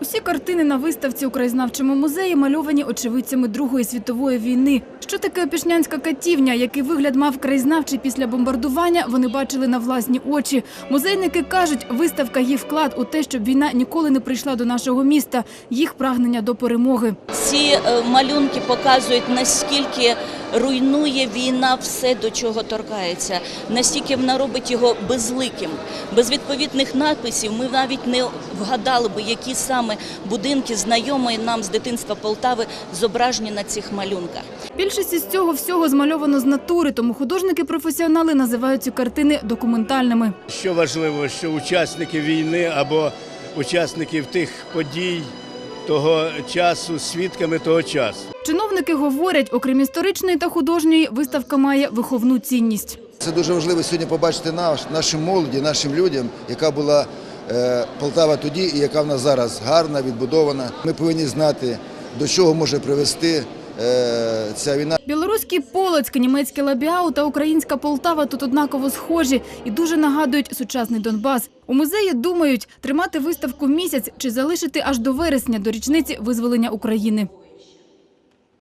Усі картини на виставці у краєзнавчому музеї мальовані очевидцями Другої світової війни. Що таке опішнянська катівня, який вигляд мав краєзнавчий після бомбардування, вони бачили на власні очі. Музейники кажуть, виставка є вклад у те, щоб війна ніколи не прийшла до нашого міста, їх прагнення до перемоги. Ці е, малюнки показують, наскільки руйнує війна все, до чого торкається, настільки вона робить його безликим. Без відповідних надписів ми навіть не вгадали би, які саме будинки знайомі нам з дитинства Полтави зображені на цих малюнках. Більшість із цього всього змальовано з натури, тому художники-професіонали називають ці картини документальними. Що важливо, що учасники війни або учасників тих подій того часу, свідками того часу. Чиновники говорять, окрім історичної та художньої, виставка має виховну цінність. Це дуже важливо сьогодні побачити наш, нашим молоді, нашим людям, яка була е, Полтава тоді і яка в нас зараз гарна, відбудована. Ми повинні знати, до чого може привести ця війна. Білоруський Полоцьк, німецький Лабіау та українська Полтава тут однаково схожі і дуже нагадують сучасний Донбас. У музеї думають, тримати виставку місяць чи залишити аж до вересня, до річниці визволення України.